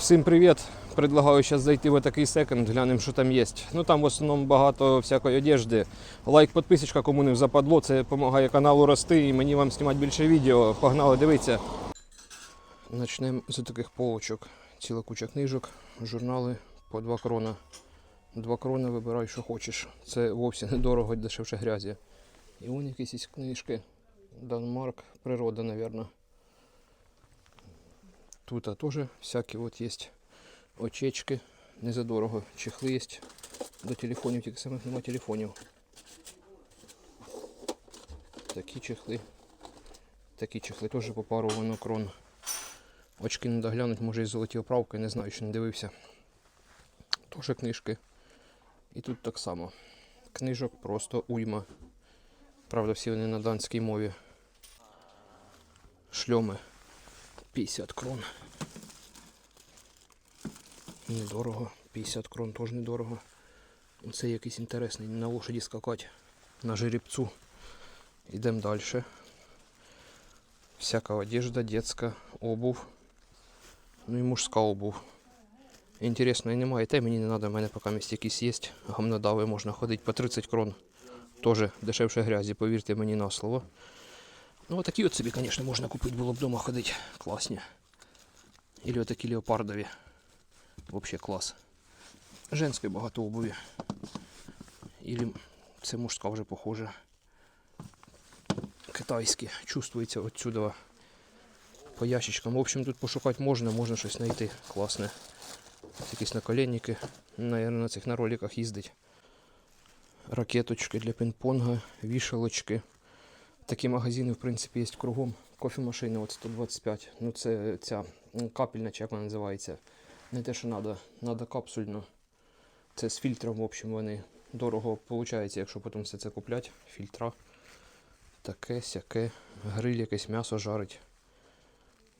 Всім привіт! Предлагаю зараз зайти в такий секонд, глянемо, що там є. Ну там в основному багато всякої одежди. Лайк, підписочка, кому не западло, це допомагає каналу рости і мені вам знімати більше відео. Погнали, дивіться. Почнемо з таких полочок. Ціла куча книжок, журнали по 2 крона. 2 крона вибирай, що хочеш. Це вовсе недорого, дешевше грязі. І вон якісь книжки. Данмарк, природа, мабуть. Тут а, теж всякі от є очечки, не задорого. Чехли є. До телефонів, тільки самих нема телефонів. Такі чехли. Такі чехли теж по пару воно крон. Очки не доглянуть, може і золоті оправки, не знаю, ще не дивився. Теж книжки. І тут так само. Книжок просто уйма. Правда, всі вони на данській мові. Шльоми. 50 крон. Недорого. 50 крон теж недорого. Це якийсь інтересний. На лошаді скакати. На жеребцу. Йдемо далі. Всяка одежда, детська, обув. Ну і мужська обув. Інтересної немає. Та й мені не треба, в мене поки місць якісь є. Гамнодави можна ходити по 30 крон. Теж дешевше грязі, повірте мені на слово. Ну, отакі от собі, звісно, можна купити, було б вдома ходити. Класні. Ілі отакі леопардові. Вообще клас. Женської багато обуві. Ілі це мужська вже похоже. Китайські. Чувствується отсюда по ящичкам. В общем, тут пошукати можна, можна щось знайти класне. Якісь наколенники. Наверное, на цих на роликах їздить. Ракеточки для пінг-понга, вішалочки. Такі магазини, в принципі, є кругом. Кофемашини от 125. Ну це ця капельна, чи як вона називається. Не те, що треба, треба капсульно. Це з фільтром, в общем, вони дорого виходить, якщо потім все це купляти. Фільтра. Таке, сяке, гриль, якесь м'ясо жарить.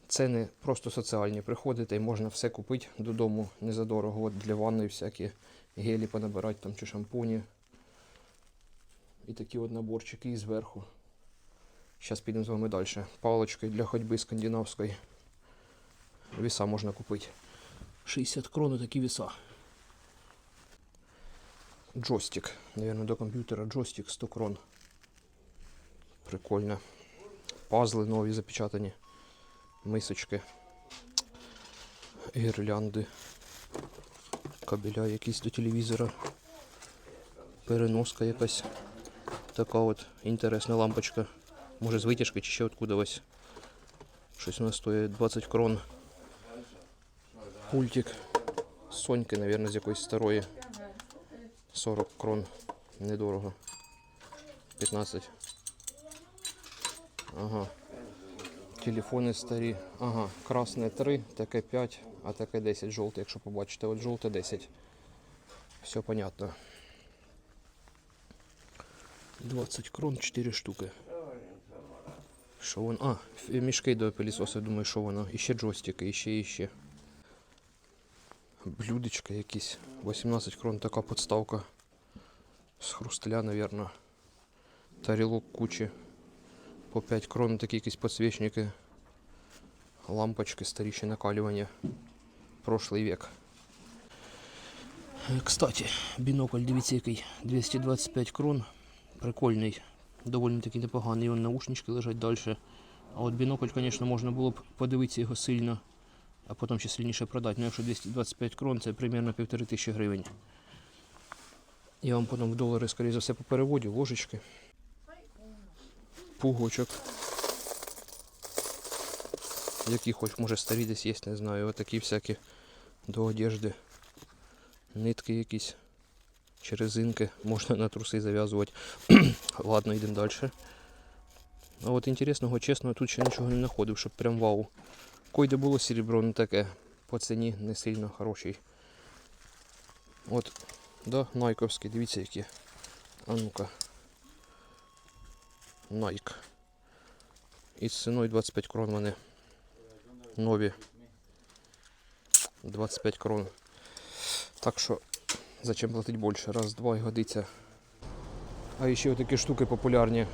Ціни просто соціальні. Приходите і можна все купити додому незадорого. От для ванної всякі гелі понабирати там чи шампуні. І такі от наборчики і зверху. Зараз підемо з вами далі. Палочки для ходьби скандинавської. Віса можна купити. 60 крон такі віса. Джойстик. Наверное, до комп'ютера джойстик 100 крон. Прикольно. Пазли нові запечатані. Мисочки. Гірлянди. Кабеля якісь до телевізора. Переноска якась. Така от інтересна лампочка. Може з витяжки чи ще откуда ось. Щось вона стоїть 20 крон. Пультик. Соньки, мабуть, з якоїсь старої. 40 крон. Недорого. 15. Ага. Телефони старі. Ага, красне 3, таке 5, а таке 10 жовте, якщо побачите. От жовте 10. Все понятно. 20 крон, 4 штуки. Що воно? А, мішки до пилісоса, думаю, що воно. І ще джойстики, і ще, і ще. Блюдечка якісь. 18 крон така подставка. З хрусталя, наверное. Тарілок кучі. По 5 крон такі якісь підсвічники. Лампочки, старіші накалювання. Прошлий век. Е, Кстати, бінокль, дивіться який. 225 крон. Прикольний. Доволі таки непоганий. Вон наушнички лежать далі. А от бінокль, звісно, можна було б подивитися його сильно, а потім ще сильніше продати. Ну якщо 225 крон, це примерно півтори тисячі гривень. Я вам потім в долари, скоріше за все, попереводю, ложечки. Пугочок. Які хоч може старі десь є, не знаю. Отакі всякі до одежди. Нитки якісь. Чи резинки можна на труси зав'язувати. Ладно, йдемо далі. А от інтересного, чесно, тут ще нічого не знаходив, щоб прям вау. Койде було серебро, не таке. По ціні не сильно хороший. От, да, найковський, дивіться які. А ну-ка. Найк. І з ціною 25 крон вони. Нові. 25 крон. Так що Зачем платить більше? Раз, два і годиться. А ще такі штуки популярні.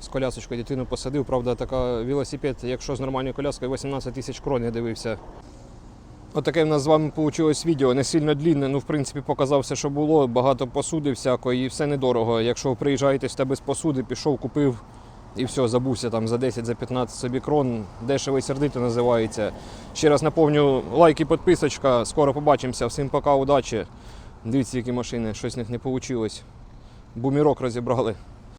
З колясочкою дитину посадив, правда, така велосипед, якщо з нормальною коляскою 18 тисяч крон я дивився. Отаке в нас з вами вийшло відео. Не сильно длінне, ну в принципі показав все, що було. Багато посуди всякої і все недорого. Якщо приїжджаєте сюди без посуди, пішов, купив і все, забувся там за 10, за 15 собі крон. Дешево і сердито називається. Ще раз наповню лайк і підписочка. Скоро побачимося. Всім пока, удачі. Дивіться, які машини, щось з них не вийшло. Бумірок розібрали.